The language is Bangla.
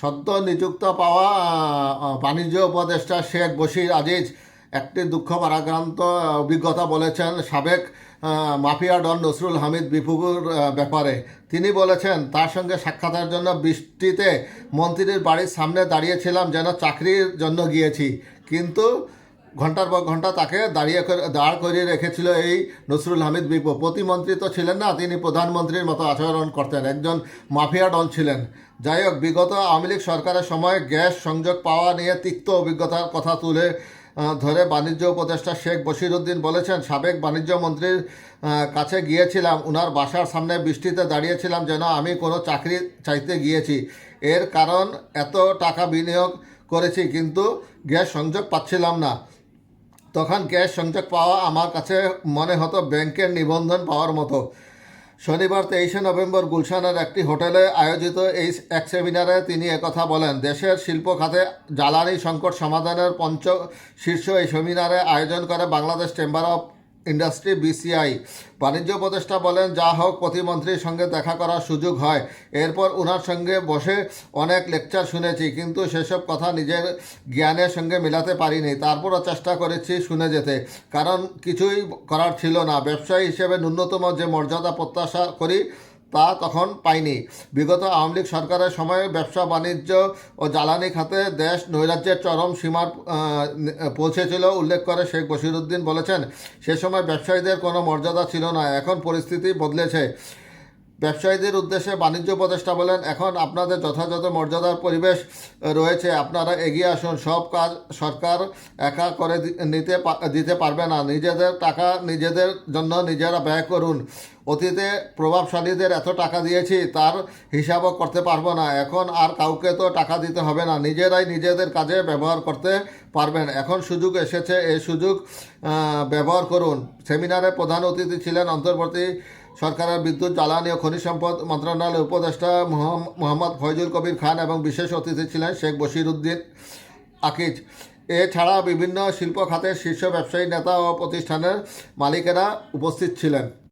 সদ্য নিযুক্ত পাওয়া বাণিজ্য উপদেষ্টা শেখ বশির আজিজ একটি দুঃখ পারাক্রান্ত অভিজ্ঞতা বলেছেন সাবেক মাফিয়া ডন নসরুল হামিদ বিপুকুর ব্যাপারে। তিনি বলেছেন, তার সঙ্গে সাক্ষাতের জন্য বৃষ্টিতে মন্ত্রীর বাড়ির সামনে দাঁড়িয়েছিলাম যেন চাকরির জন্য গিয়েছি। কিন্তু ঘণ্টার পর ঘণ্টা তাকে দাঁড়িয়ে দাঁড় করিয়ে রেখেছিল এই নসরুল হামিদ বিপু প্রতিমন্ত্রী তো ছিলেন না, তিনি প্রধানমন্ত্রীর মতো আচরণ করতেন। একজন মাফিয়া ডন ছিলেন। যাই হোক, বিগত আওয়ামী লীগ সরকারের সময় গ্যাস সংযোগ পাওয়া নিয়ে তিক্ত অভিজ্ঞতার কথা তুলে ধরে বাণিজ্য উপদেষ্টা শেখ বশিরউদ্দিন বলেছেন, সাবেক বাণিজ্য মন্ত্রীর কাছে গিয়েছিলাম, উনার বাসার সামনে বৃষ্টিতে দাঁড়িয়েছিলাম যেন আমি কোনো চাকরি চাইতে গিয়েছি। এর কারণ এত টাকা বিনিয়োগ করেছি, কিন্তু গ্যাস সংযোগ পাচ্ছিলাম না। তখন গ্যাস সংযোগ পাওয়া আমার কাছে মনে হতো ব্যাংকের নিবন্ধন পাওয়ার মতো। শনিবার তেইশে নভেম্বর গুলশানের একটি হোটেলে আয়োজিত এই এক সেমিনারে তিনি একথা বলেন, দেশের শিল্প খাতে জ্বালানি সংকট সমাধানের পঞ্চ শীর্ষ এই সেমিনারে আয়োজন করে Bangladesh chamber of industry BCI. বাণিজ্য উপদেষ্টা বলেন, যা হোক, প্রতিমন্ত্রীর সঙ্গে দেখা করার সুযোগ হয়। এরপর ওনার সঙ্গে বসে অনেক লেকচার শুনেছি, কিন্তু সেসব কথা নিজের জ্ঞানের সঙ্গে মেলাতে পারিনি। তারপরও চেষ্টা করেছি শুনে যেতে। কারণ কিছুই করার ছিল না। ব্যবসায়ী হিসেবে ন্যূনতম যে মর্যাদা প্রত্যাশা করি তা তখন পাইনি। বিগত আওয়ামী লীগ সরকারের সময়ে ব্যবসা, বাণিজ্য ও জ্বালানি খাতে দেশ, নৈরাজ্যের চরম সীমার পৌঁছেছিল, উল্লেখ করে শেখ বশিরউদ্দিন বলেছেন। সে সময় ব্যবসায়ীদের কোনো মর্যাদা ছিল না, এখন পরিস্থিতি বদলেছে। ব্যবসায়ীদের উদ্দেশ্যে বাণিজ্য উপদেষ্টা বলেন, এখন আপনাদের যথাযথ মর্যাদার পরিবেশ রয়েছে। আপনারা এগিয়ে আসুন। সব কাজ সরকার একা করে নিতে দিতে পারবে না। নিজেদের টাকা নিজেদের জন্য নিজেরা ব্যয় করুন। অতীতে প্রভাবশালীদের এত টাকা দিয়েছি, তার হিসাবও করতে পারব না। এখন আর কাউকে তো টাকা দিতে হবে না। নিজেরাই নিজেদের কাজে ব্যবহার করতে পারবেন। এখন সুযোগ এসেছে। এই সুযোগ ব্যবহার করুন। সেমিনারে প্রধান অতিথি ছিলেন অন্তর্বর্তী সরকারের বিদ্যুৎ, জ্বালানি ও খনিজ সম্পদ মন্ত্রণালয়ের উপদেষ্টা মোহাম্মদ ফয়জুল কবির খান এবং বিশেষ অতিথি ছিলেন শেখ বশির উদ্দিন আকিজ। এছাড়া বিভিন্ন শিল্প খাতের শীর্ষ ব্যবসায়ী নেতা ও প্রতিষ্ঠানের মালিকেরা উপস্থিত ছিলেন।